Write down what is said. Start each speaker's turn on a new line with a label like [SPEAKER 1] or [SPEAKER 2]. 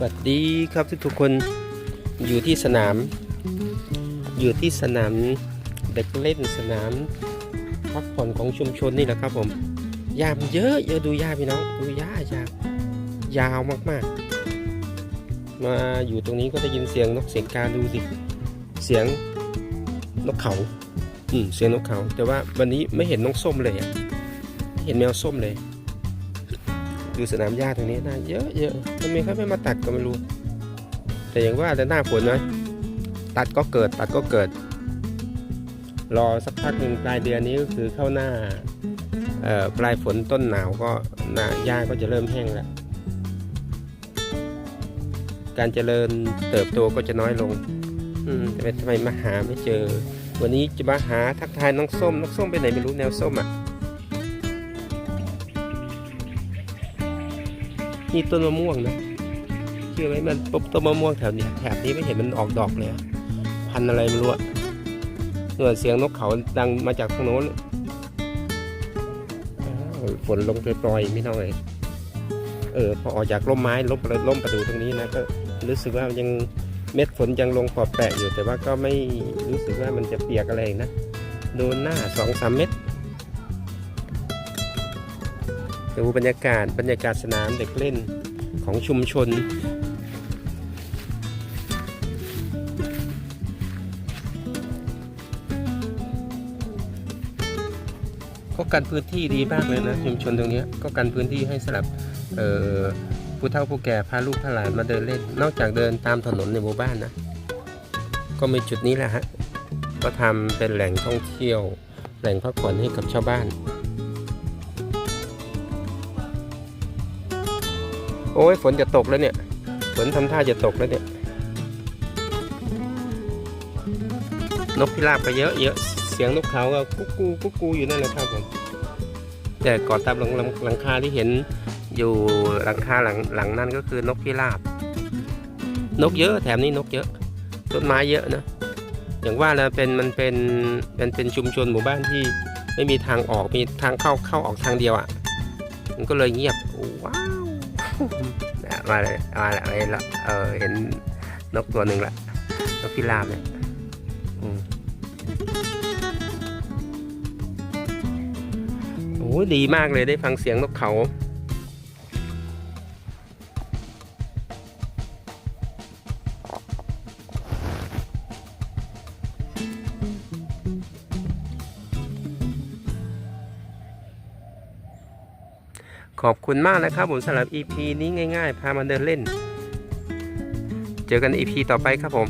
[SPEAKER 1] สวัสดีครับทุกๆคนอยู่ที่สนาม อยู่ที่สนามเด็กเล่นสนามพักผ่อนของชุมชนนี่แหละครับผมหญ้ามเยอะเยอะดูหญ้าพี่น้องดูหญ้ายาวยาวมากๆ มาอยู่ตรงนี้ก็ได้ยินเสียงนกเสียงกาดูสิเสียงนกเขาอืมเสียงนกเขา แต่ว่าวันนี้ไม่เห็นนกส้มเลยเห็นแมวส้มเลย ดูสนามหญ้าตรงนี้น่าเยอะเยอะทำไมเขาไม่มาตัดก็ไม่รู้ แต่อย่างว่าแต่หน้าฝนนะตัดก็เกิดตัดก็เกิด รอสักพักหนึ่งปลายเดือนนี้ก็คือเข้าหน้าปลายฝนต้นหนาวก็หน้าหญ้าก็จะเริ่มแห้งแล้วการเจริญเติบโตก็จะน้อยลง อืมแต่ทำไมมาหาไม่เจอ วันนี้จะมาหาทักทายน้องส้ม น้องส้มไปไหนไม่รู้แนวส้มอะ นี่ต้นมะม่วงนะเชื่อไหมมันปุ๊บต้นมะม่วงแถวนี้แถบนี้ไม่เห็นมันออกดอกเลยพันอะไรไม่รู้อะส่วนเสียงนกเขาดังมาจากทางโน้นฝนลงปล่อยๆไม่น้อยเออพอออกจากร่มไม้ร่มร่มประดูตรงนี้นะก็รู้สึกว่ายังเม็ดฝนยังลงปอดแปะอยู่แต่ว่าก็ไม่รู้สึกว่ามันจะเปียกอะไรนะโดนหน้าสองสามเม็ด ดูบรรยากาศบรรยากาศสนามเด็กเล่นของชุมชน ก็กันพื้นที่ดีมากเลยนะ ชุมชนตรงนี้ก็กันพื้นที่ให้สำหรับผู้เฒ่าผู้แก่พาลูกพาหลานมาเดินเล่น นอกจากเดินตามถนนในหมู่บ้านนะ ก็มีจุดนี้แหละฮะ ก็ทำเป็นแหล่งท่องเที่ยว แหล่งพักผ่อนให้กับชาวบ้าน โอ้ยฝนจะตกแล้วเนี่ย ฝนทำท่าจะตกแล้วเนี่ย นกพิราบก็เยอะเยอะ เสียงนกเขาก็กุ๊กกูกุ๊กกูอยู่นั่นแหละครับผมแต่ก่อนตามหลังหลังคาที่เห็นอยู่หลังคาหลังหลังนั่นก็คือนกพิราบ นกเยอะแถมนี้นกเยอะ ต้นไม้เยอะนะ อย่างว่าแล้วเป็นมันเป็นมันเป็นชุมชนหมู่บ้านที่ไม่มีทางออกมีทางเข้าเข้าออกทางเดียวอะ่ะ มันก็เลยเงียบว้า มาเลยมาแล้วเห็นละเออเห็นนกตัวหนึ่งละนกพิราบเนี่ยอืมโอ้ยดีมากเลยได้ฟังเสียงนกเขา ขอบคุณมากนะครับผมสำหรับ EP นี้ง่าย ๆ พามาเดินเล่น เจอกัน EP ต่อไปครับผม